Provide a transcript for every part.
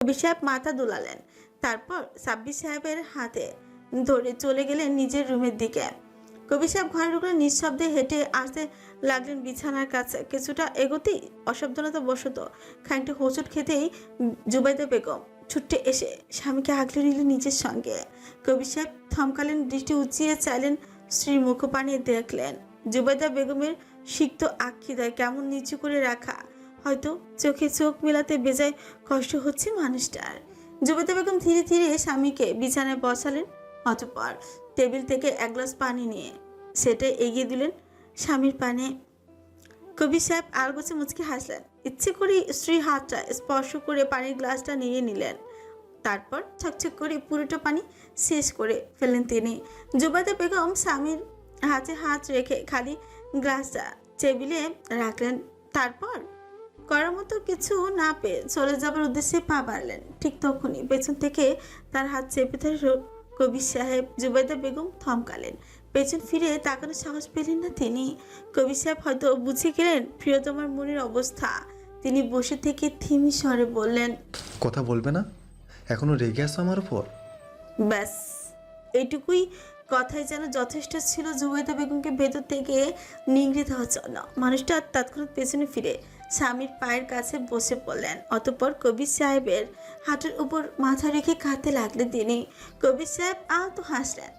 কবির সাহেব মাথা দুলালেন। তারপর সাব্বির সাহেবের হাতে ধরে চলে গেলেন নিজের রুমের দিকে। কবির সাহেব ঘরে ঢুকলেন, নিঃশব্দে হেঁটে আসতে লাগলেন বিছানার কাছে। কিছুটা এগোতেই অসাবধানতা বশত খানিকটা হোঁচট খেতেই জুবাইদা বেগম ছুটে এসে স্বামীকে আগলে নিলেন নিজের সঙ্গে। কবির সাহেব থমকালেন, দৃষ্টি উঁচিয়ে চাইলেন স্ত্রীর মুখপানে দেখলেন। জুবাইদা বেগমের সিক্ত আক্ষিদায় কেমন নিচু করে রাখা। হয়তো চোখে চোখ মেলাতে বেজায় কষ্ট হচ্ছে মানুষটার। জুবাইদা বেগম ধীরে ধীরে স্বামীকে বিছানায় বসালেন, অতঃপর টেবিল থেকে এক গ্লাস পানি নিয়ে সেটা এগিয়ে দিলেন স্বামীর পানে। কবি সাহেব আর গোছে মুচকে হাসলেন। ইচ্ছে করে স্ত্রীর হাতটা স্পর্শ করে পানির গ্লাসটা নিয়ে নিলেন। তারপর ছকছক করে পুরোটা পানি শেষ করে ফেলেন তিনি। জুবাইদা বেগম স্বামীর হাতে হাত রেখে খালি গ্লাসটা টেবিলে রাখলেন। তারপর করার মতো কিছু না পেয়ে চলে যাবার উদ্দেশ্যে পা বাড়লেন। ঠিক তখনই পেছন থেকে তার হাত চেপে ধরে কবির সাহেব জুবাইদা বেগম থমকালেন। পেছন ফিরে তাকানোর সাহস পেলেন না তিনি। কবির সাহেব হয়তো বুঝে গেলেন প্রিয়তমার মনের অবস্থা। তিনি বসে থেকে থিমি স্বরে বললেন কথা বলবে না? এখনও রেগে আছো আমার উপর? ব্যাস এইটুকুই কথাই যেন যথেষ্ট ছিল জুবাইদা বেগমকে ভেতর থেকে নিংড়ে দেওয়ার জন্য। মানুষটা তৎক্ষণাৎ পেছনে ফিরে স্বামীর পায়ের কাছে বসে পড়লেন। অতঃপর কবির সাহেবের হাঁটুর উপর মাথা রেখে কাঁদতে লাগলেন তিনি। কবির সাহেব আহত হাসলেন।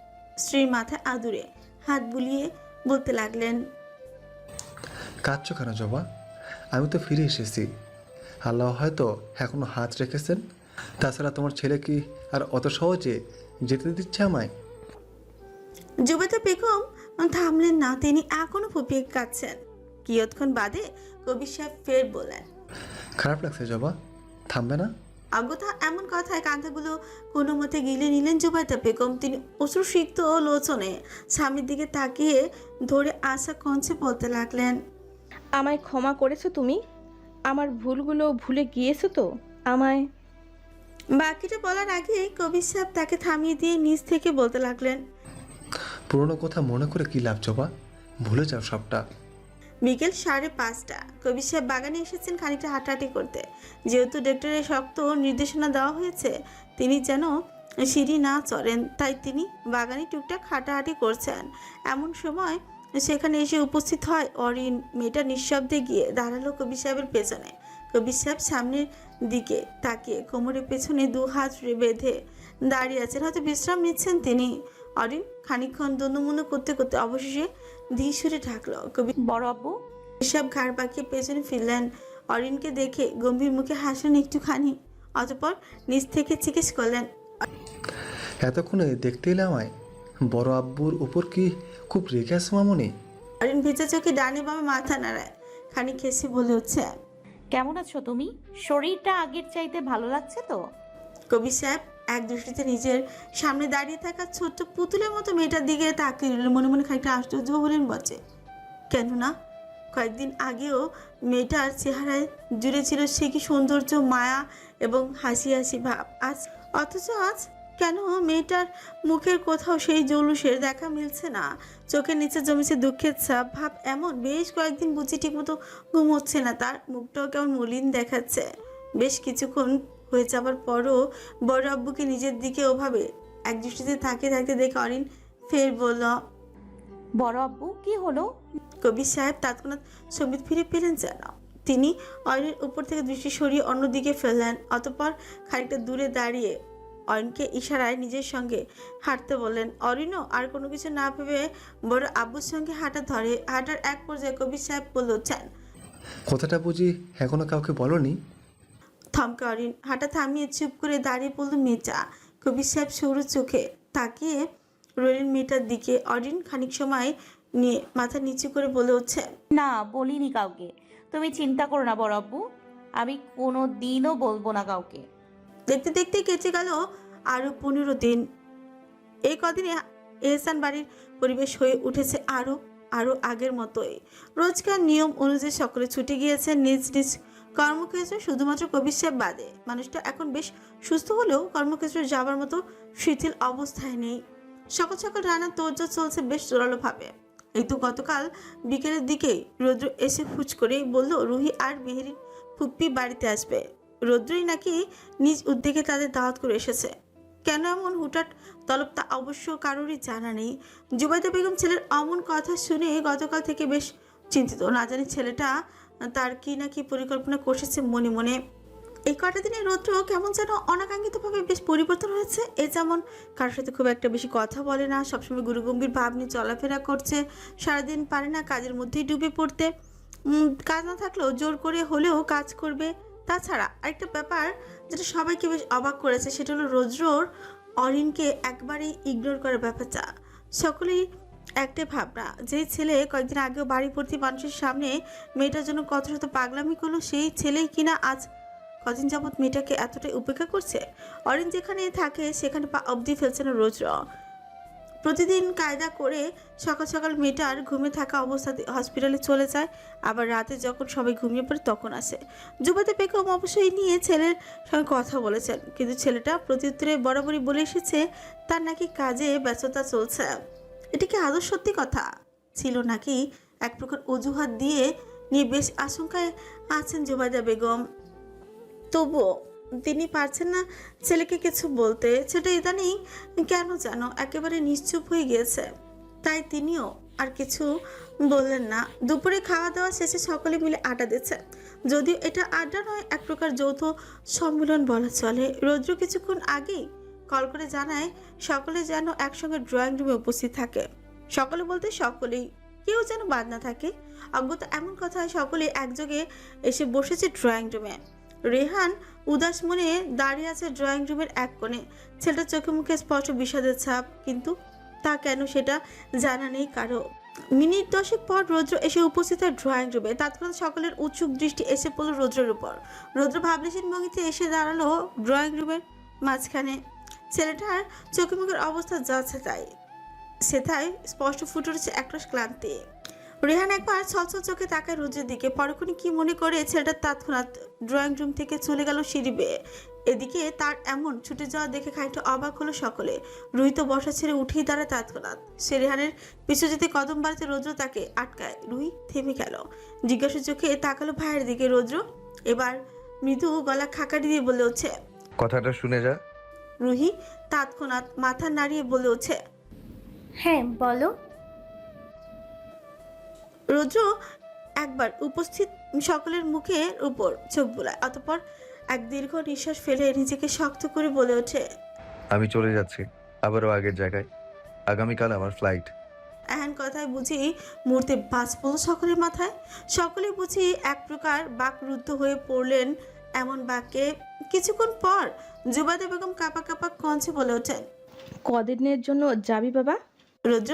স্ত্রীর মাথায় আদুরে হাত বুলিয়ে বলতে লাগলেন কাঁদছো কেন জবা? আমি তো ফিরে এসেছি। আল্লাহ হয়তো এখনও হাত রেখেছেন। তাছাড়া তোমার ছেলে কি আর অত সহজে যেতে দিচ্ছে আমায়? জুবাইদা বেগম থামলেন না তিনি এখনও ফুপিয়ে কাঁদছেন। কিয়ৎক্ষণ বাদে কবির সাহেব ফের বললেন খারাপ লাগছে জবা থামবে না? অগথা এমন কথায় কান্ধাগুলো কোনো মতে গিলে নিলেন জুবাইদা বেগম। তিনি অশ্রুসিক্ত লোচনে স্বামীর দিকে তাকিয়ে ধরে আসা কঞ্চে বলতে লাগলেন আমায় ক্ষমা করেছ তুমি? আমার ভুলগুলো ভুলে গিয়েছো তো আমায়? বাকিটা বলার আগে কবির সাহেব তাকে থামিয়ে দিয়ে নিচ থেকে বলতে লাগলেন পুরনো কথা মনে করে কি লাভ জবা? ভুলে যাও সবটা। বিকেল সাড়ে পাঁচটা। কবির সাহেব বাগানে এসেছেন খানিকটা হাঁটাহাঁটি করতে। যেহেতু ডক্টরের শক্ত নির্দেশনা দেওয়া হয়েছে, তিনি যেন সিঁড়ি না চড়েন, তাই তিনি বাগানে টুকটাক হাঁটাহাঁটি করছেন। এমন সময় সেখানে এসে উপস্থিত হয় অরিন। মেয়েটা নিঃশব্দে গিয়ে দাঁড়াল কবি সাহেবের পেছনে। কবি সাহেব সামনের দিকে তাকিয়ে কোমরের পেছনে দু হাত বেঁধে দাঁড়িয়ে আছেন। হয়তো বিশ্রাম নিচ্ছেন তিনি। অরিন খানিকক্ষণ দন্দমুনো করতে করতে অবশেষে ধীর সুরে ঢাকলো কবি বড় আব্বু? এসব ঘাড় পাকিয়ে পেছনে ফিরলেন। অরিনকে দেখে গম্ভীর মুখে হাসলেন একটুখানি অতপর নিচ থেকে জিজ্ঞেস করলেন এতক্ষণে দেখতে এলে আমায়? বড় আব্বুর উপর কি খুব রেগে আছে মামনি? অরিন ভেজা চোখে ডানে বামে মাথা নাড়ায় খানিক খেসে বলে হচ্ছে কেমন আছো তুমি? শরীরটা আগের চাইতে ভালো লাগছে তো? কবি সাহেব এক দৃষ্টিতে নিজের সামনে দাঁড়িয়ে থাকা ছোট্ট পুতুলের মতো মেয়েটার দিকে তাকিয়ে রইলেন মনে মনে খানিকটা আশ্চর্য হলেন বচে। কেননা, কয়েকদিন আগেও মেয়েটার চেহারায় জুড়ে ছিল সে কি সৌন্দর্য, মায়া এবং হাসি হাসি ভাব। আজ, অথচ আজ কেন মেয়েটার মুখের কোথাও সেই জৌলুসের দেখা মিলছে না? চোখের নিচে জমেছে দুঃখের ছাপ। ভাব এমন, বেশ কয়েকদিন বুঝি ঠিকমতো ঘুম হচ্ছে না। তার মুখটাও কেমন মলিন দেখাচ্ছে। বেশ কিছুক্ষণ হয়ে যাবার পরও বড় আব্বুকে নিজের দিকে ওভাবে এক দৃষ্টিতে তাকিয়ে থাকতে দেখে অরিন ফের বলল বড় আব্বু কি হলো? কবির সাহেব তৎক্ষণাৎ সংগীত ফিরে পেলেন যেন। তিনি অয়নের উপর থেকে দৃষ্টি সরিয়ে অন্যদিকে ফেললেন অতঃপর খানিকটা দূরে দাঁড়িয়ে অয়নকে ইশারায় নিজের সঙ্গে হাঁটতে বললেন অরিনও আর কোনো কিছু না ভেবে বড় আব্বুর সঙ্গে হাঁটা ধরে হাঁটার এক পর্যায়ে কবির সাহেব বলছেন কথাটা বুঝি এখনও কাউকে বলনি? থমকে অরিন। হাঁটা থামিয়ে চুপ করে দাঁড়িয়ে পড়ল মেয়েটা। কবির সাহেব সরু চোখে তাকিয়ে রইলেন মেয়েটার দিকে। অরিন খানিক সময় নিয়ে মাথা নিচু করে বলে হচ্ছে না বলিনি কাউকে। তুমি চিন্তা করো না বড় আব্বু। আমি কোনো দিনও বলব না কাউকে। দেখতে দেখতে কেটে গেল আরও পনেরো দিন। এই কদিনে এহসান বাড়ির পরিবেশ হয়ে উঠেছে আরও আরও আগের মতোই। রোজকার নিয়ম অনুযায়ী সকলে ছুটে গিয়েছে নিজ নিজ কর্মক্ষেত্রে শুধুমাত্র কবির সাহেব বাদে। মানুষটা এখন বেশ সুস্থ হলেও কর্মক্ষেত্রে যাবার মতো শিথিল অবস্থায় নেই। সকাল সকাল রান্নার তোড়জোড় চলছে বেশ জোরালোভাবে। এই তো গতকাল বিকেলের দিকেই রৌদ্র এসে ফুচ করে বলল, রুহি আর মেহেরিন ফুপ্পি বাড়িতে আসবে। রৌদ্রই নাকি নিজ উদ্যোগে তাদের দাওয়াত করে এসেছে। কেন এমন হুটাট তলব তা অবশ্য কারোরই জানা নেই। জুবাইদা বেগম ছেলের অমন কথা শুনে গতকাল থেকে বেশ চিন্তিত। না জানি ছেলেটা তার কি না কি পরিকল্পনা করছে মনে মনে। এই কটা দিনে রৌদ্র কেমন যেন অনাকাঙ্ক্ষিতভাবে বেশ পরিবর্তন হয়েছে। এ যেমন কারোর সাথে খুব একটা বেশি কথা বলে না, সবসময় গুরুগম্ভীর ভাব নিয়ে চলাফেরা করছে। সারাদিন পারে না কাজের মধ্যেই ডুবে পড়তে। কাজ না থাকলেও জোর করে হলেও কাজ করবে। তাছাড়া আরেকটা ব্যাপার যেটা সবাইকে বেশ অবাক করেছে, সেটা হলো রোজরোর অরিনকে একবারেই ইগনোর করার ব্যাপারটা। সকলেই একটাই ভাবনা যেই ছেলে কয়েকদিন আগেও বাড়ি ভর্তি মানুষের সামনে মেয়েটার জন্য কত শত পাগলামি করল, সেই ছেলেই কিনা আজ কদিন যাবৎ মেয়েটাকে এতটাই উপেক্ষা করছে? অরিন যেখানে থাকে, সেখানে পা অবধি ফেলছে না রোজ প্রতিদিন কায়দা করে সকাল সকাল মেয়েটার ঘুমে থাকা অবস্থাতে হসপিটালে চলে যায়, আবার রাতে যখন সবাই ঘুমিয়ে পড়ে তখন আসে। যুবতী বেগম অবশ্যই নিয়ে ছেলের সঙ্গে কথা বলেছেন, কিন্তু ছেলেটা প্রত্যুত্তরে বরাবরই বলে এসেছে, তার নাকি কাজে ব্যস্ততা চলছে। এটা কি আদৌ সত্যি কথা? ছিল নাকি এক প্রকার অজুহাত দিয়ে নিয়ে বেশ আশঙ্কায় আছেন জুবাইদা বেগম। তবুও তিনি পারছেন না ছেলেকে কিছু বলতে। সেটা ইদানিং কেন জানো, একেবারে নিশ্চুপ হয়ে গিয়েছে। তাই তিনিও আর কিছু বললেন না। দুপুরে খাওয়া দাওয়া শেষে সকলে মিলে আড্ডা দিচ্ছে। যদিও এটা আড্ডা নয়, এক প্রকার যৌথ সম্মেলন বলা চলে। রৌদ্র কিছুক্ষণ আগেই কল করে জানায় সকলে যেন একসঙ্গে ড্রয়িং রুমে উপস্থিত থাকে। সকলে বলতে সকলেই, কেউ যেন বাদ না থাকে। অজ্ঞতা এমন কথা সকলে একযোগে এসে বসেছে ড্রয়িং রুমে। রেহান উদাস মনে দাঁড়িয়ে আছে ড্রয়িং রুমের এক কোণে। ছেলেটার চোখে মুখে স্পষ্ট বিষাদের ছাপ, কিন্তু তা কেন সেটা জানা নেই কারও। মিনিট দশেক পর রৌদ্র এসে উপস্থিত হয় ড্রয়িং রুমে। তৎক্ষণাৎ সকলের উৎসুক দৃষ্টি এসে পড়ল রৌদ্রের উপর। রৌদ্র ভাবলেশীন ভঙ্গিতে এসে দাঁড়াল ড্রয়িং রুমের মাঝখানে। ছেলেটার চোখে মুখের অবস্থা যাচ্ছে তাই। সেথায় স্পষ্ট ফুটে উঠেছে একরাশ ক্লান্তি। রেহান একবার ছলছল চোখে তাকায় রোজের দিকে। পরক্ষণে কি মনে করে ছেলেটা তৎক্ষণাৎ ড্রয়িং রুম থেকে চলে গেল সিঁড়ি বেয়ে। এদিকে তার এমন ছুটে যাওয়া দেখে খানিকটা অবাক হলো সকলে। রুহি তো বসা ছেড়ে উঠেই দাঁড়ায় তৎক্ষণাৎ। সে রেহানের পিছু যেতে কদম বাড়িতে রৌদ্র তাকে আটকায়। রুহি থেমে গেল। জিজ্ঞাসা চোখে তাকালো ভাইয়ের দিকে। রৌদ্র এবার মৃদু গলা খাকারি দিয়ে বলে উঠছে, কথাটা শুনে যা। রুহি তৎক্ষণাৎ মাথা নাড়িয়ে বলে উঠছে হ্যাঁ বলো। রুদ্র একবার উপস্থিত সকলের মুখের উপর চোখ বোলায় অতপর এক দীর্ঘ নিঃশ্বাস ফেলে নিজেকে শক্ত করে বলে ওঠে আমি চলে যাচ্ছি আবারও আগের জায়গায়। আগামীকাল আমার ফ্লাইট এহেন কথায় বুঝি মুহূর্তে বাজ পড়ল সকলের মাথায়। সকলে বুঝি এক প্রকার বাকরুদ্ধ হয়ে পড়লেন এমন বাক্যে কিছুক্ষণ পর জুবাদা বেগম কাপা কাপা কঞ্চে বলে ওঠেন কদিনের জন্য যাবি বাবা? রোজ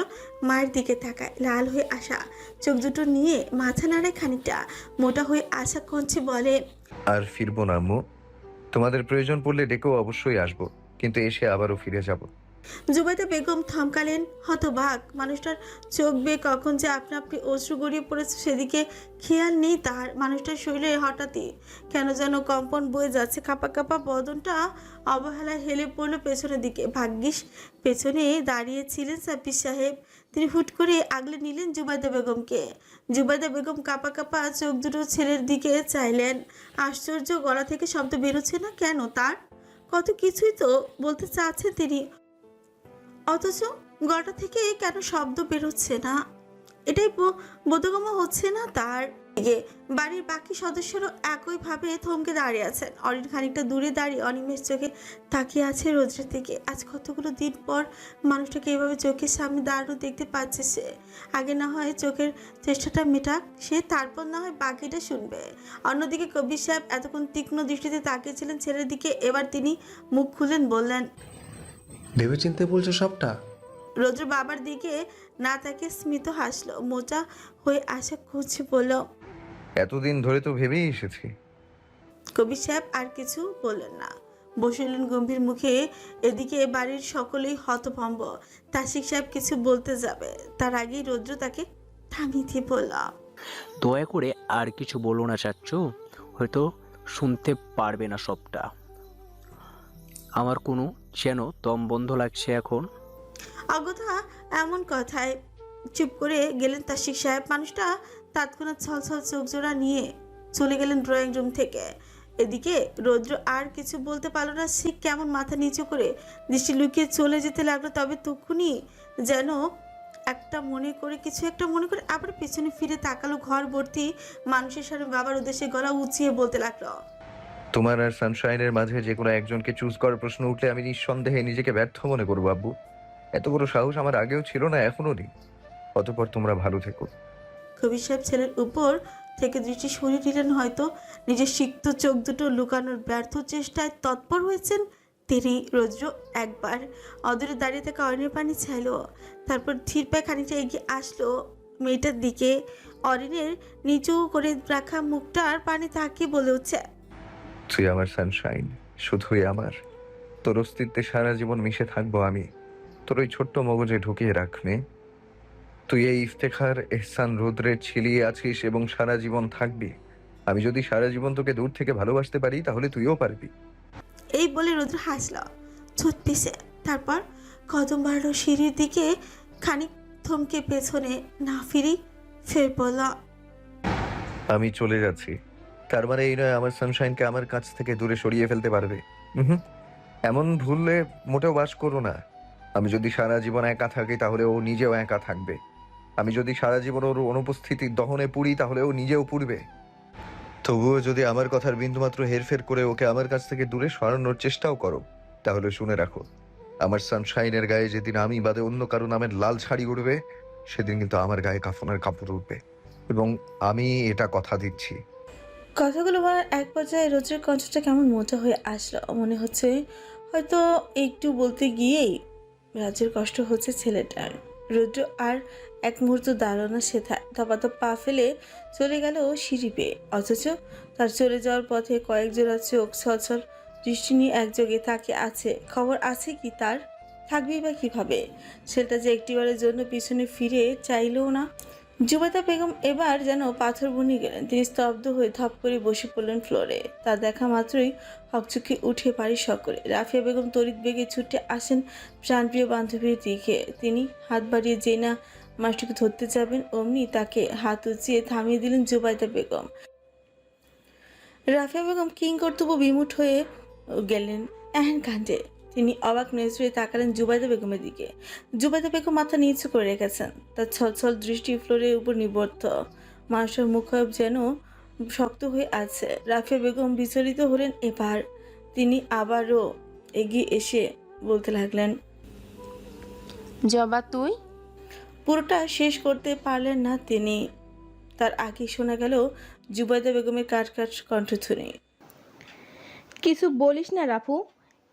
মায়ের দিকে তাকায় লাল হয়ে আসা চোখ দুটো নিয়ে মাথা নাড়ে খানিকটা মোটা হয়ে আসা কঞ্চে বলে আর ফিরবো না আম্মু। তোমাদের প্রয়োজন পড়লে ডেকেও অবশ্যই আসব কিন্তু এসে আবারও ফিরে যাব। জুবাইদা বেগম থমকালেন। হতবাক, মানুষটার চোখ বেয়ে কখন যে আপনা আপনি অশ্রু গড়িয়ে পড়েছে সেদিকে খেয়াল নেই তার। মানুষটার শরীরে হঠাৎই কেন যেন কম্পন বয়ে যাচ্ছে। কাপা কাপা বদনটা অবহেলায় হেলে পড়ল পেছনের দিকে। ভাগ্যিস পেছনে দাঁড়িয়েছিলেন সাব্বির সাহেব। তিনি হুট করে আগলে নিলেন জুবাইদা বেগমকে। জুবাইদা বেগম কাপা কাপা চোখ দুটো ছেলের দিকে চাইলেন। আশ্চর্য গলা থেকে শব্দ বেরোচ্ছে না কেন তার? কত কিছুই তো বলতে চাচ্ছেন তিনি। অথচ গলাটা থেকে কেন শব্দ বেরোচ্ছে না? এটাই বোধগম্য হচ্ছে না তার। দিকে বাড়ির বাকি সদস্যরাও একইভাবে থমকে দাঁড়িয়ে আছেন। অরিন খানিকটা দূরে দাঁড়িয়ে অনিমেষ চোখে তাকিয়ে আছে রোদ্রের দিকে। আজ কতগুলো দিন পর মানুষটাকে এভাবে চোখের সামনে দাঁড়ানো দেখতে পাচ্ছে সে। আগে না হয় চোখের চেষ্টাটা মেটাক, সে তারপর না হয় বাকিটা শুনবে। অন্যদিকে কবির সাহেব এতক্ষণ তীক্ষ্ণ দৃষ্টিতে তাকিয়েছিলেন ছেলের দিকে। এবার তিনি মুখ খুলেন বললেন ভেবে চিনতে বলছো সবটা? রৌদ্র বাবার দিকে না তাকে স্মিত হাসলো। মোচা হয়ে আসা খুঁজছে বলল এতদিন ধরে তো ভেবেই এসেছি। কবির সাহেব আর কিছু বললেন না। বসিলেন গম্ভীর মুখে এদিকে বাড়ির সকলেই হতভম্ব। তাসিক সাহেব কিছু বলতে যাবে। তার আগেই রৌদ্র তাকে থামিয়ে দিয়ে বলল দয়া করে আর কিছু বলো না চাচ্ছু হয়তো শুনতে পারবে না সবটা। আমার কোনো যেন দম বন্ধ লাগছে এখন। অগথা এমন কথায় চুপ করে গেলেন তার তাসিক সাহেব। মানুষটা তৎক্ষণাৎ ছল ছল চোখ জোড়া নিয়ে চলে গেলেন ড্রয়িং রুম থেকে। এদিকে রৌদ্র আর কিছু বলতে পারল না, সে কেমন মাথা নিচু করে দৃষ্টি লুকিয়ে চলে যেতে লাগল, তবে তখনই যেন একটা মনে করে, কিছু একটা মনে করে আবার পেছনে ফিরে তাকালো ঘর ভর্তি মানুষের সামনে, বাবার উদ্দেশ্যে গলা উঁচিয়ে বলতে লাগল তোমার আর সানশাইনের মাঝে যে কোনো একজনকে চুজ করার প্রশ্ন উঠলে আমি নিঃসন্দেহে নিজেকে ব্যর্থ মনে করব, আব্বু। এত বড় সাহস আমার আগেও ছিল না এখনও নেই। অতপর তোমরা ভালো থেকো। কবির সাহেব ছেলের উপর থেকে দৃষ্টি সরিয়ে নিলেন হয়তো। নিজের সিক্ত চোখ দুটো লুকানোর ব্যর্থ চেষ্টায় তৎপর হয়েছেন তিনি রৌদ্র একবার। অদূরে দাঁড়িয়ে থাকা অরিনের পানি চাইলো তারপর ধীর পায়ে খানিকটা এগিয়ে আসলো মেয়েটার দিকে। অরিনের নিচু করে রাখা মুখটার পানি তাকিয়ে বলে উঠছে তুই আমার সানশাইন শুধুই আমার। তোর অস্তিত্বে সারা জীবন মিশে থাকব আমি। তোর ওই ছোট্ট মগজে ঢুকিয়ে রাখবে তুই এই ইফতেখার এহসান রৌদ্রে ছিলিয়ে আছিস এবং সারা জীবন থাকবি। আমি যদি সারা জীবন তোকে দূর থেকে ভালোবাসতে পারি তাহলে তুইও পারবি। এই বলে রৌদ্র হাসল। ছুট পিছে তারপর কদম বাড়লো সিঁড়ির দিকে খানিক থমকে পেছনে না ফিরি ফের বলল আমি চলে যাচ্ছি। তার মানে এই নয় আমার সানশাইনকে আমার কাছ থেকে দূরে সরিয়ে ফেলতে পারবে। এমন ভুললে মোটেও বাস করো না। আমি যদি সারা জীবন একা থাকি তাহলে ও নিজেও একা থাকবে। আমি যদি সারা জীবন ওর অনুপস্থিতির দহনে পুড়ি তাহলে ও নিজেও পুড়বে। তবুও যদি আমার কথার বিন্দুমাত্র হেরফের করে ওকে আমার কাছ থেকে দূরে সরানোর চেষ্টাও করো তাহলে শুনে রাখো আমার সানশাইনের গায়ে যেদিন আমি বাদে অন্য কারও নামের লাল শাড়ি উঠবে সেদিন কিন্তু আমার গায়ে কাফনের কাপড় উঠবে। এবং আমি এটা কথা দিচ্ছি। কথাগুলো বলার এক পর্যায়ে রোজের কণ্ঠটা কেমন মোটা হয়ে আসলো? মনে হচ্ছে হয়তো একটু বলতে গিয়েই রাজের কষ্ট হচ্ছে ছেলেটার। রুদ্র আর এক মুহূর্ত দাঁড়ানো না সেথায় তপাত পা ফেলে চলে গেল সিঁড়ি পেয়ে। অথচ তার চলে যাওয়ার পথে কয়েক জোড়া চোখ ছলছল দৃষ্টি নিয়ে একযোগে তাকে আছে। খবর আছে কি তার? থাকবেই বা কীভাবে? ছেলেটা যে একটিবারের জন্য পিছনে ফিরে চাইলেও না। জুবেদা বেগম এবার যেন পাথর বনি গেলেন। তিনি স্তব্ধ হয়ে ধপ করে বসে পড়লেন ফ্লোরে। তা দেখা মাত্রই হকচকে উঠে পারি সকলে। রাফিয়া বেগম তড়িৎ বেগে ছুটে আসেন প্রাণপ্রিয় বান্ধবীর দিকে। তিনি হাত বাড়িয়ে যে না মাসটিকে ধরতে যাবেন, অমনি তাকে হাত উঁচিয়ে থামিয়ে দিলেন জুবাইদা বেগম। রাফিয়া বেগম কিং কর্তব্য বিমুঠ হয়ে গেলেন এহেন কাণ্ডে। তিনি অবাক নজরে তাকালেন জুবাইদা বেগমের দিকে। জুবাইদা বেগম মাথা নিচু করে রেখেছেন। তার ছলছল দৃষ্টি ফ্লোরের উপর নিবদ্ধ। মানুষের মুখায়ব যেন শক্ত হয়ে আছে। রাফিয়া বেগম বিচলিত হলেন এবার। তিনি আবারও এগিয়ে এসে বলতে লাগলেন জবা তুই? পুরোটা শেষ করতে পারলেন না তিনি। তার আগে শোনা গেল জুবাইদা বেগমের কাট কাট কণ্ঠধ্বনি কিছু বলিস না রাফু।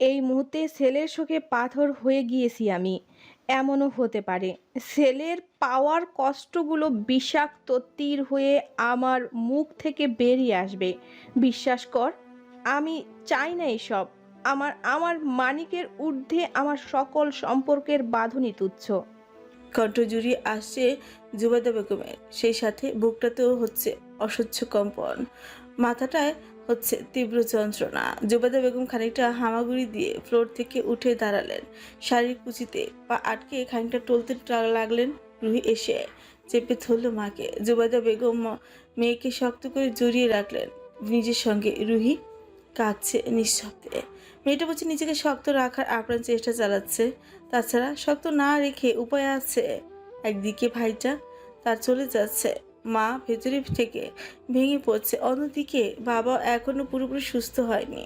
এই মুহূর্তে সেলের শোকে পাথর হয়ে গিয়েছি আমি। এমনও হতে পারে। সেলের পাওয়ার কষ্টগুলো বিষাক্ত তীর হয়ে আমার মুখ থেকে বেরিয়ে আসবে। বিশ্বাস কর, আমি চাই না এসব। আমার আমার মানিকের ঊর্ধ্বে আমার সকল সম্পর্কের বাঁধনই তুচ্ছ। কণ্ঠ জুড়িয়ে আসছে জুবাইদা বেগমের। সেই সাথে বুকটাতেও হচ্ছে অসহ্য কম্পন। মাথাটায় হচ্ছে তীব্র যন্ত্রণা। জুবাইদা বেগম খানিকটা হামাগুড়ি দিয়ে ফ্লোর থেকে উঠে দাঁড়ালেন। শারীরিক কুচিতে পা আটকে খানিকটা টলতে লাগলেন রুহি এসে। চেপে ধরল মাকে। জুবাইদা বেগম মেয়েকে শক্ত করে জড়িয়ে রাখলেন। নিজের সঙ্গে রুহি কাঁদছে নিঃশব্দে। মেয়েটা বলছে, নিজেকে শক্ত রাখার আপ্রাণ চেষ্টা চালাচ্ছে। তাছাড়া শক্ত না রেখে উপায় আছে? একদিকে ভাইটা তার চলে যাচ্ছে। মা ভেতরে থেকে ভেঙে পড়ছে। অন্যদিকে বাবা এখনও পুরোপুরি সুস্থ হয়নি।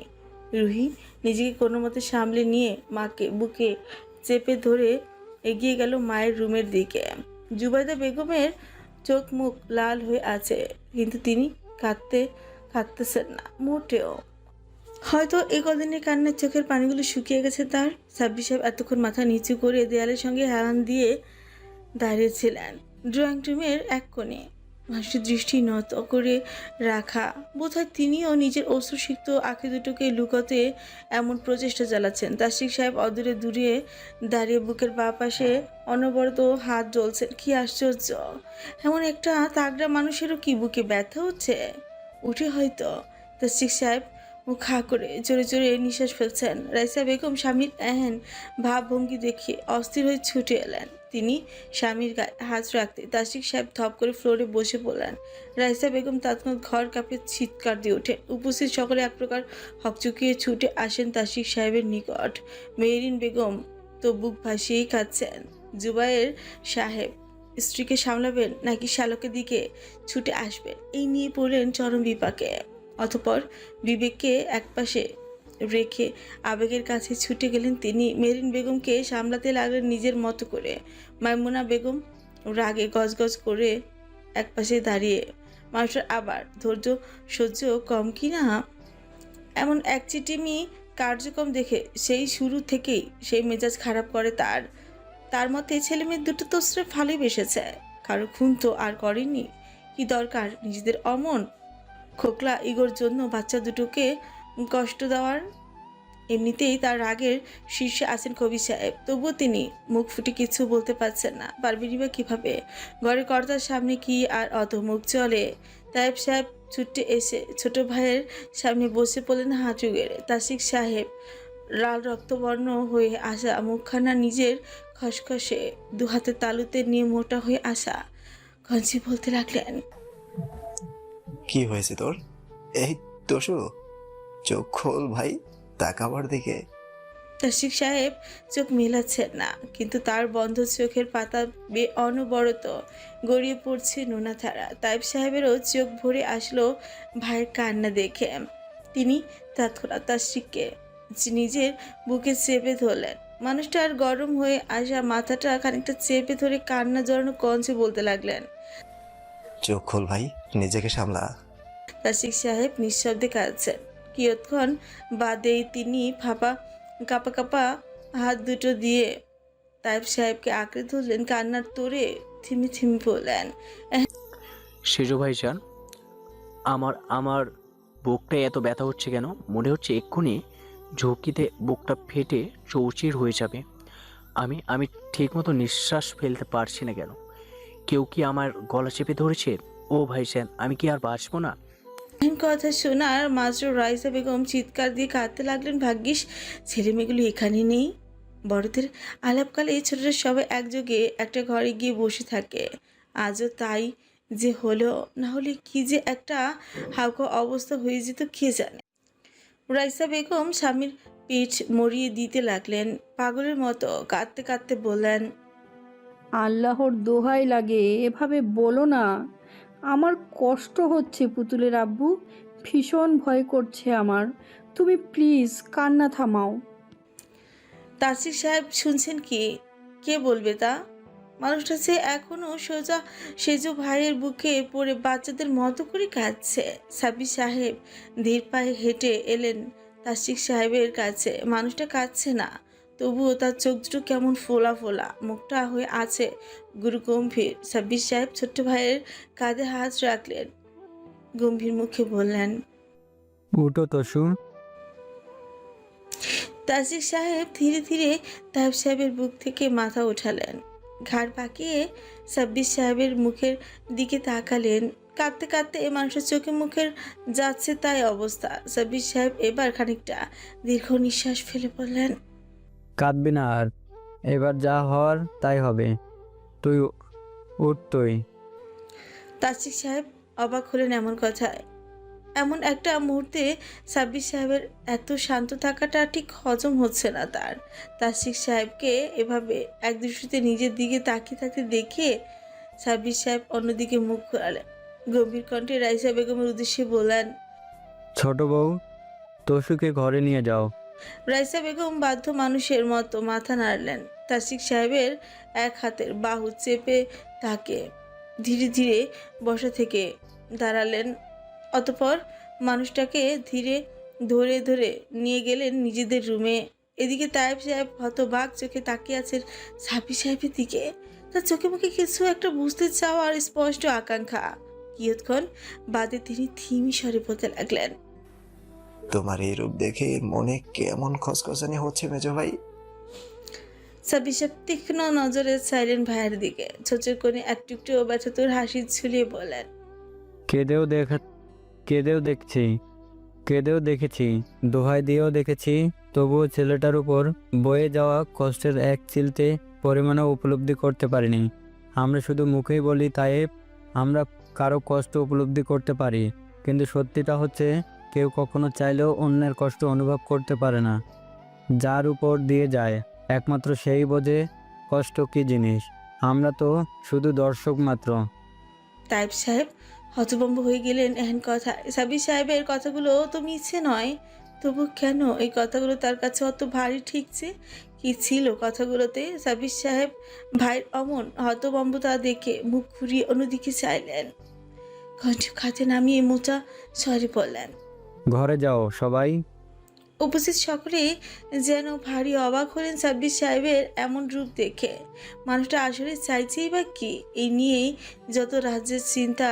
রুহি নিজেকে কোনো মতে সামলে নিয়ে মাকে বুকে চেপে ধরে এগিয়ে গেল মায়ের রুমের দিকে। জুবাইদা বেগমের চোখ মুখ লাল হয়ে আছে, কিন্তু তিনি কাঁদতে কাঁদতেছেন না, মোটেও। হয়তো এই কদিনের কান্নার চোখের পানিগুলো শুকিয়ে গেছে তার। সাব্বির সাহেব এতক্ষণ মাথা নিচু করে দেয়ালের সঙ্গে হেলান দিয়ে দাঁড়িয়েছিলেন, ড্রয়িং রুমের এক কোণে। মানুষের দৃষ্টি নত করে রাখা। বোধহয় তিনিও নিজের অশ্রুসিক্ত আঁখি দুটোকে লুকাতে এমন প্রচেষ্টা চালাচ্ছেন। তাসিক সাহেব অদূরে দূরে দাঁড়িয়ে বুকের বা পাশে অনবরত হাত জ্বলছেন। কি আশ্চর্য! এমন একটা তাগড়া মানুষেরও কি বুকে ব্যথা হচ্ছে? উঠে হয়তো। তাসিক সাহেব মুখ করে জোরে জোরে নিঃশ্বাস ফেলছেন। রাইসা বেগম স্বামীর এহেন ভাবভঙ্গি দেখে অস্থির হয়ে ছুটে এলেন। তিনি স্বামীর গায়ে হাত রাখতে তাসিক সাহেব ধপ করে ফ্লোরে বসে পড়লেন। রাইসা বেগম তৎক্ষণাৎ ঘর কাঁপে চিৎকার দিয়ে ওঠেন। উপস্থিত সকলে এক প্রকার হকচকিয়ে ছুটে আসেন তাসিক সাহেবের নিকট। মেহরিন বেগম তো বুক ভাসিয়েই খাচ্ছেন জুবাইয়ের সাহেব, স্ত্রীকে সামলাবেন নাকি শ্যালকের দিকে ছুটে আসবেন? এই নিয়ে পড়লেন চরম বিপাকে। অতপর বিবেককে একপাশে রেখে আবেগের কাছে ছুটে গেলেন তিনি। মেরিন বেগমকে সামলাতে লাগলেন নিজের মতো করে। মাইমুনা বেগম রাগে গজগজ করে একপাশে দাঁড়িয়ে মানুষের আবার ধৈর্য সহ্য কম কি না? এমন এক চিটিমি কার্যক্রম দেখে সেই শুরু থেকেই সেই মেজাজ খারাপ করে তার। তার মতে ছেলে মেয়ে দুটো তো স্রেফ ভালোই বেসেছে। কারও খুন তো আর করেনি। কি দরকার নিজেদের অমন? খোকলা, ইগোর জন্য বাচ্চা দুটোকে কষ্ট দেওয়ার। এমনিতেই তার রাগের শীর্ষে আছেন কবি সাহেব। তবুও তিনি মুখ ফুটে কিছু বলতে পারছেন না। পারবেনি বা কীভাবে? ঘরে কর্তার সামনে কি আর অত মুখ চলে? তাইব সাহেব ছুটে এসে ছোট ভাইয়ের সামনে বসে পড়লেন হাঁটু গেড়ে। তাসিক সাহেব লাল রক্তবর্ণ হয়ে আসা মুখখানা নিজের খসখসে দু হাতে তালুতে নিয়ে মোটা হয়ে আসা কঞ্চি বলতে লাগলেন, কি হয়েছে তোর? এই তোষু চোখ খোল ভাই তাকাবার দিকে। তাসিক সাহেব চোখ মেলাচ্ছেন না কিন্তু তার বন্ধ চোখের পাতা বে অনবরত গড়িয়ে পড়ছে নোনাধারা তাইব সাহেবেরও চোখ ভরে আসলো ভাইয়ের কান্না দেখে। তিনি তৎক্ষণাৎ তাসিককে নিজের বুকে চেপে ধরলেন। মানুষটার গরম হয়ে আসা মাথাটা খানিকটা চেপে ধরে কান্না জড়ানো কঞ্চে বলতে লাগলেন। চোখ খোল ভাই নিজেকে সামলা। তাসিক সাহেব নিঃশব্দে কাঁদছেন। কিয়ৎক্ষণ বাদেই তিনি ফাঁপা, কাপা কাপা হাত দুটো দিয়ে তাইব সাহেবকে আঁকড়ে ধরলেন, কান্নার তোরে থিমি থিমি বললেন। সেজো ভাইজান, আমার আমার বুকটা এত ব্যথা হচ্ছে কেন? মনে হচ্ছে এক্ষুনি ঝুঁকিতে বুকটা ফেটে চৌচির হয়ে যাবে। আমি আমি ঠিকমতো নিঃশ্বাস ফেলতে পারছি না কেন? কেউ কি আমার গলা চেপে ধরেছে? ও ভাইজান, আমি কি আর বাঁচবো না? কথা শোনার মাত্র রাইসা বেগম চিৎকার দিয়ে কাঁদতে লাগলেন, ভাগ্যিস, ছেলে মেয়েগুলো এখানে নেই। বড়দের আলাপকালে এই ছোটরা সবাই একযোগে একটা ঘরে গিয়ে বসে থাকে। আজও তাই যে হলো, না হলে কি যে একটা হাউকা অবস্থা হয়ে যেত, কে জানে? রাইসা বেগম স্বামীর পিঠ মরিয়ে দিতে লাগলেন, পাগলের মতো কাঁদতে কাঁদতে বললেন, আল্লাহর দোহাই লাগে, এভাবে বলো না। আমার কষ্ট হচ্ছে পুতুলের আব্বু। ভীষণ ভয় করছে আমার। তুমি প্লিজ কান্না থামাও। তাসির সাহেব শুনছেন কি? কে বলবে তা? মানুষটা যে এখনও সোজা সেজো ভাইয়ের বুকে পড়ে বাচ্চাদের মতো করে কাঁদছে। সাবি সাহেব ধীর পায়ে হেঁটে এলেন তাসিক সাহেবের কাছে। মানুষটা কাঁদছে না। তবুও তার চোখ দুটো কেমন ফোলা ফোলা মুখটা হয়ে আছে গুরু গম্ভীর সাব্বির সাহেব ছোট্ট ভাইয়ের কাঁধে হাত রাখলেন। গম্ভীর মুখে বললেন উঠো তসু তাজিক সাহেব ধীরে ধীরে তাহেব সাহেবের বুক থেকে মাথা উঠালেন। ঘাড় পাকিয়ে সাব্বির সাহেবের মুখের দিকে তাকালেন। কাঁদতে কাঁদতে এ মানুষের চোখে মুখের যাচ্ছে তাই অবস্থা। সাব্বির সাহেব এবার খানিকটা দীর্ঘ নিঃশ্বাস ফেলে বললেন কাঁদবি না আর। এবার যা হওয়ার তাই হবে। তুই উঠ তুই। তাসিক সাহেব অবাক হলেন এমন কথায় এমন একটা মুহূর্তে সাব্বির সাহেবের এত শান্ত থাকাটা ঠিক হজম হচ্ছে না তার। তাসিক সাহেবকে এভাবে এক দৃষ্টিতে নিজের দিকে তাকিয়ে থাকতে দেখে সাব্বির সাহেব অন্যদিকে মুখ ঘোরালেন। গম্ভীর কণ্ঠে রাইসা বেগমের উদ্দেশ্যে বললেন ছোট বউ তসুকে ঘরে নিয়ে যাও। রাইসা বেগম বাধ্য মানুষের মতো মাথা নাড়লেন। তাসিক সাহেবের এক হাতের বাহু চেপে তাকে ধীরে ধীরে বসা থেকে দাঁড়ালেন। অতপর মানুষটাকে ধীরে ধরে ধরে নিয়ে গেলেন নিজেদের রুমে। এদিকে তায়েব সাহেব হতবাক চোখে তাকিয়ে আছেন সাপি সাহেবের দিকে। তার চোখে মুখে কিছু একটা বুঝতে চাওয়ার স্পষ্ট আকাঙ্ক্ষা। কিয়ৎক্ষণ বাদে তিনি থিমি স্বরে বলতে লাগলেন তোমার এই রূপ দেখে মনে কেমন খসখসানি হচ্ছে মেজো ভাই? সাহেব তীক্ষ্ণ নজরে চাইলেন ভাইয়ের দিকে ছোচের কোণে একটু একটু ব্যথাতুর হাসি ঝুলিয়ে বলেন কেঁদেও দেখা কেঁদেও দেখছি কেঁদেও দেখেছি দোহাই দিয়েও দেখেছি তবুও ছেলেটার উপর বয়ে যাওয়া কষ্টের এক চিলতে পরিমাণও উপলব্ধি করতে পারিনি। আমরা শুধু মুখেই বলি তাই আমরা কারও কষ্ট উপলব্ধি করতে পারি কিন্তু সত্যিটা হচ্ছে কেউ কখনো চাইলেও অন্যের কষ্ট অনুভব করতে পারে না। যার উপর দিয়ে যায়, একমাত্র সেই বোঝে, কষ্ট কী জিনিস? আমরা তো শুধু দর্শক মাত্র। তাইব সাহেব, হতভম্ব হয়ে গেলেন এহেন কথা। সাবির সাহেবের কথাগুলো তো মিছে নয়। তবু কেন এই কথাগুলো তার কাছে অত ভারী ঠিকছে কি ছিল কথাগুলোতে? সাবির সাহেব, ভাইয়ের অমন হতভম্বতা দেখে মুখ ঘুরিয়ে অন্যদিকে চাইলেন। কণ্ঠ খাতে নামিয়ে মোটা সরে পড়লেন ঘরে যাও, সবাই। উপস্থিত সকলে যেন ভারী অবাক হলেন সাব্বির সাহেবের এমন রূপ দেখে। মানুষটা আসলে চাইছেই বা কি? এই নিয়েই যত রাজ্যের চিন্তা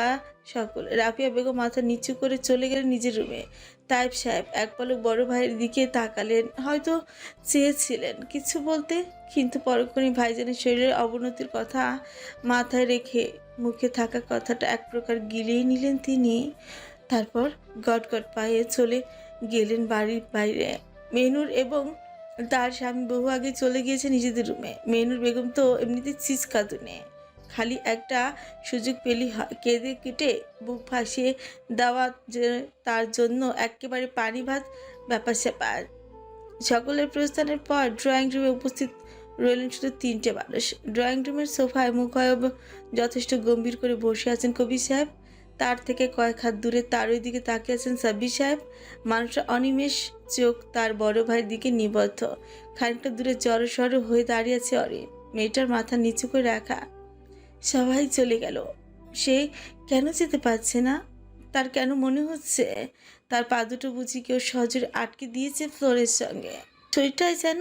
সকল। রাফিয়া বেগম মাথা নিচু করে চলে গেলেন নিজের রুমে। তাইব সাহেব এক পলক বড় ভাইয়ের দিকে তাকালেন। হয়তো চেয়েছিলেন কিছু বলতে, কিন্তু পরক্ষণে ভাইজানের শরীরের অবনতির কথা মাথায় রেখে মুখে থাকা কথাটা এক প্রকার গিলিয়ে নিলেন তিনি। তারপর গট গট পায়ে চলে গেলেন বাড়ির বাইরে। মেনুর এবং তার স্বামী বহু আগে চলে গিয়েছে নিজেদের রুমে। মেনুর বেগম তো এমনিতে চিজ কাঁদুনে খালি একটা সুযোগ পেলি হয়। কেঁদে কেটে বুক ফাঁসিয়ে দেওয়া যে তার জন্য একেবারে পানি ভাত ব্যাপার স্যাপার। সকলের প্রস্থানের পর ড্রয়িং রুমে উপস্থিত রইলেন শুধু তিনটে মানুষ। ড্রয়িং রুমের সোফায় মুখায়ব যথেষ্ট গম্ভীর করে বসে আছেন কবি সাহেব। তার থেকে কয়েক হাত দূরে তার ওই দিকে তাকিয়ে আছেন সাব্বির সাহেব। মানুষটা অনিমেষ চোখ তার বড় ভাইয়ের দিকে নিবদ্ধ। খানিকটা দূরে জড়সড় হয়ে দাঁড়িয়ে আছে অরে। মেয়েটার মাথা নিচু করে রাখা। সবাই চলে গেল। সে কেন যেতে পারছে না? তার কেন মনে হচ্ছে? তার পা দুটো বুঝি কেউ সহজরে আটকে দিয়েছে ফ্লোরের সঙ্গে। শরীরটায় যেন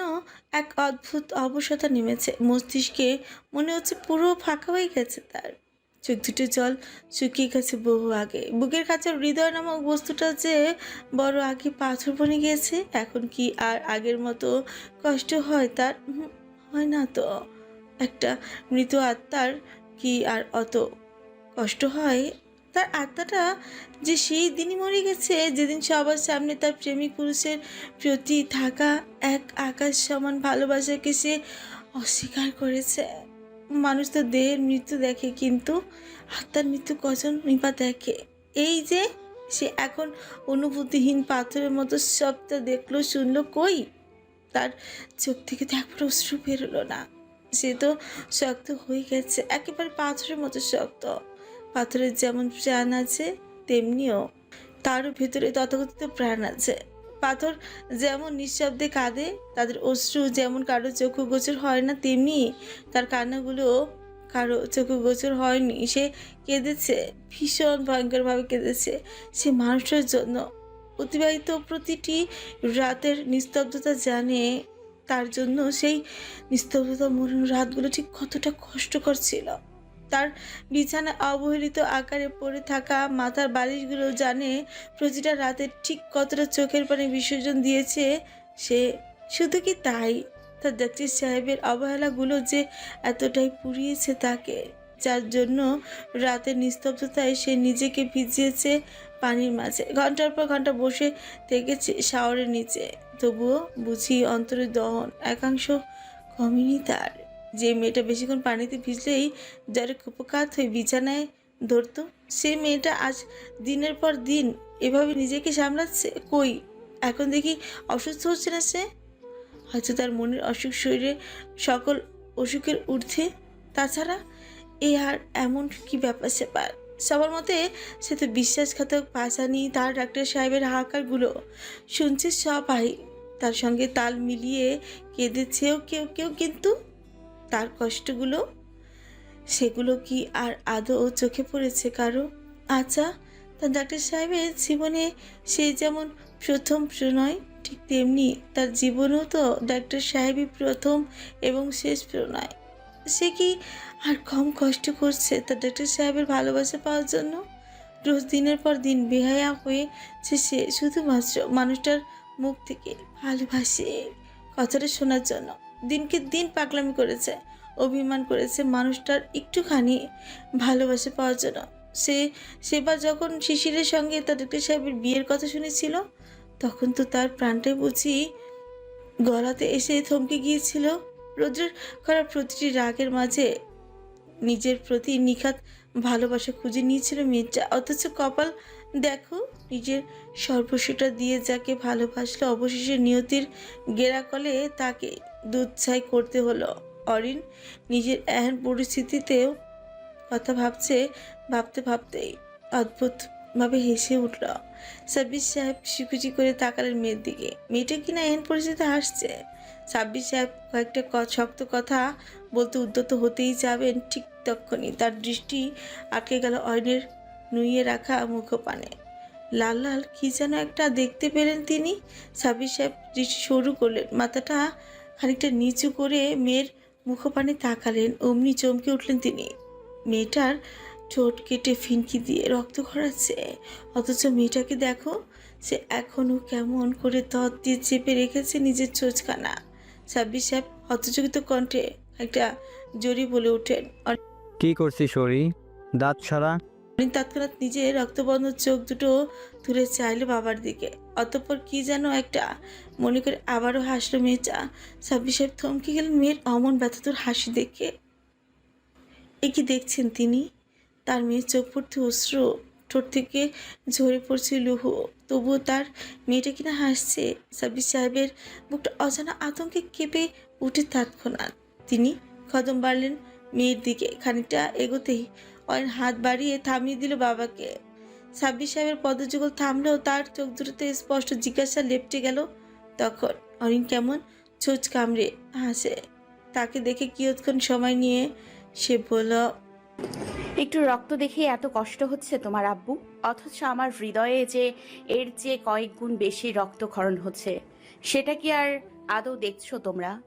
এক অদ্ভুত অবসতা নেমেছে। মস্তিষ্কে মনে হচ্ছে পুরো ফাঁকা হয়ে গেছে তার। চোখ দুটো জল শুকিয়ে গেছে বহু আগে। বুকের কাছে হৃদয় নামক বস্তুটা যে বড় আগে পাথর বনে গিয়েছে, এখন কি আর আগের মতো কষ্ট হয় তার? হয় না তো। একটা মৃত আত্মার কি আর অত কষ্ট হয়? তার আত্মাটা যে সেই দিনই মরে গেছে, যেদিন সবার সামনে তার প্রেমিক পুরুষের প্রতি থাকা এক আকাশ সমান ভালোবাসাকে সে অস্বীকার করেছে। মানুষ তো দেহের মৃত্যু দেখে, কিন্তু আত্মার মৃত্যু কজন নিপা দেখে? এই যে সে এখন অনুভূতিহীন পাথরের মতো সবটা দেখল, শুনলো কই? তার চোখ থেকে তো একবার অশ্রু বেরোলো না। সে তো শক্ত হয়ে গেছে, একেবারে পাথরের মতো শক্ত। পাথরের যেমন প্রাণ আছে, তেমনিও তারও ভেতরে তথাকথিত প্রাণ আছে। পাথর যেমন নিঃশব্দে কাঁদে, তাদের অশ্রু যেমন কারও চক্ষু গোচর হয় না, তেমনি তার কান্নাগুলো কারও চক্ষু গোচর হয়নি। সে কেঁদেছে, ভীষণ ভয়ঙ্করভাবে কেঁদেছে। সে মানুষের জন্য অতিবাহিত প্রতিটি রাতের নিস্তব্ধতা জানে, তার জন্য সেই নিস্তব্ধতা মরণ রাতগুলো ঠিক কতটা কষ্টকর ছিল। তার বিছানা অবহেলিত আকারে পড়ে থাকা মাথার বালিশগুলো জানে প্রতিটা রাতে ঠিক কতটা চোখের পানি বিসর্জন দিয়েছে সে শুধু কি তাই? তার জাতির সাহেবের অবহেলাগুলো যে এতটাই পুড়িয়েছে তাকে, যার জন্য রাতের নিস্তব্ধতায় সে নিজেকে ভিজিয়েছে পানির মাঝে। ঘণ্টার পর ঘণ্টা বসে থেকেছে শাওয়ারের নিচে। তবুও বুঝি অন্তরের দহন একাংশ কমেনি তার। যে মেয়েটা বেশিক্ষণ পানিতে ভিজলেই জ্বরে কুপকাত হয়ে বিছানায় ধরতো সেই মেয়েটা আজ দিনের পর দিন এভাবে নিজেকে সামলাচ্ছে? কই? এখন দেখি অসুস্থ হচ্ছে না সে? হয়তো তার মনের অসুখ শরীরে সকল অসুখের ঊর্ধ্বে। তাছাড়া এ আর এমন কি ব্যাপার স্যাপার? সবার মতে সে তো বিশ্বাসঘাতক পাশানি তার ডাক্তার সাহেবের হাহাকারগুলো শুনছে সবাই। তার সঙ্গে তাল মিলিয়ে কেঁদেছেও কেউ কেউ কিন্তু তার কষ্টগুলো? সেগুলো কি আর আদৌ চোখে পড়েছে কারও? আচ্ছা তা ডাক্তার সাহেবের জীবনে সে যেমন প্রথম প্রণয়, ঠিক তেমনি তার জীবনেও তো ডাক্তার সাহেবই প্রথম এবং শেষ প্রণয়। সে কি আর কম কষ্ট করছে তার ডাক্তার সাহেবের ভালোবাসা পাওয়ার জন্য? রোজ দিনের পর দিন বেহায়া হয়েছে সে শুধুমাত্র মানুষটার মুখ থেকে ভালোবাসে কথাটা শোনার জন্য। দিনকে দিন পাগলামি করেছে, অভিমান করেছে মানুষটার একটুখানি ভালোবাসা পাওয়ার জন্য। সে সেবার যখন শিশিরের সঙ্গে তার ডাক্তার সাহেবের বিয়ের কথা শুনেছিল, তখন তো তার প্রাণটাই বুঝি গলাতে এসে থমকে গিয়েছিল। রৌদ্রের করা প্রতিটি রাগের মাঝে নিজের প্রতি নিখাত ভালোবাসা খুঁজে নিয়েছিল মির্জা অথচ কপাল, দেখো, নিজের সর্বস্বটা দিয়ে যাকে ভালোবাসলো অবশেষে নিয়তির গেরাকলে তাকে দুধছাই করতে হলো। অরিন নিজের এহেন পরিস্থিতিতেও কথা ভাবছে, ভাবতে ভাবতেই অদ্ভুতভাবে হেসে উঠল। সাব্বির সাহেব শিকুচি করে তাকালেন মেয়ের দিকে। মেয়েটা কিনা এহেন পরিস্থিতিতে হাসছে? সাব্বির সাহেব কয়েকটা শক্ত কথা বলতে উদ্যত হতেই যাবেন ঠিক তক্ষণই তার দৃষ্টি আটকে গেল অরিনের নুইয়ে রাখা মুখপানে। লাল লাল কী যেন একটা দেখতে পেলেন তিনি। সাব্বির সাহেব দৃষ্টি শুরু করলেন। মাথাটা খানিকটা নিচু করে মেয়ের মুখপানে তাকালেন। অমনি চমকে উঠলেন তিনি। মেয়েটার ঠোঁট কেটে ফিনকি দিয়ে রক্ত খরাচ্ছে। অথচ মেয়েটাকে দেখো, সে এখনও কেমন করে তত দিয়ে চেপে রেখেছে নিজের চোচখানা সাব্বির সাহেব হতচকিত কণ্ঠে একটা জোরি বলে ওঠেন কি করছিস সরি দাঁত ছাড়া? অরিন তৎক্ষণাৎ নিজে রক্তবন্ধ চোখ দুটো তুলে চাইলো বাবার দিকে। অতঃপর কি যেন একটা মনে করে আবারও হাসলো মেয়েটা। সাব্বির সাহেব থমকে গেলেন মেয়ের অমন ব্যথাতুর হাসি দেখে। এ কি দেখছেন তিনি? তার মেয়ের চোখ পড়তে অশ্রু, ঠোঁট থেকে ঝরে পড়ছে লুহ। তবুও তার মেয়েটা কিনা হাসছে। সাব্বির সাহেবের বুকটা অজানা আতঙ্কে কেঁপে উঠে তৎক্ষণাৎ। তিনি কদম বাড়লেন মেয়ের দিকে। খানিকটা এগোতেই অয়ন হাত বাড়িয়ে থামিয়ে দিল বাবাকে। সাব্বির সাহেবের পদযুগল থামলেও তার চোখ দুটোতে স্পষ্ট জিজ্ঞাসা লেপটে গেল। তখন, অরিন কেমন? চোচ কামড়ে হাসে। তাকে দেখে কিয়ৎক্ষণ সময় নিয়ে সে বলল, একটু রক্ত দেখে এত কষ্ট হচ্ছে তোমার আব্বু? অথচ আমার হৃদয়ে যে এর চেয়ে কয়েক গুণ বেশি রক্তক্ষরণ হচ্ছে। সেটা কি আর আদৌ দেখছ তোমরা?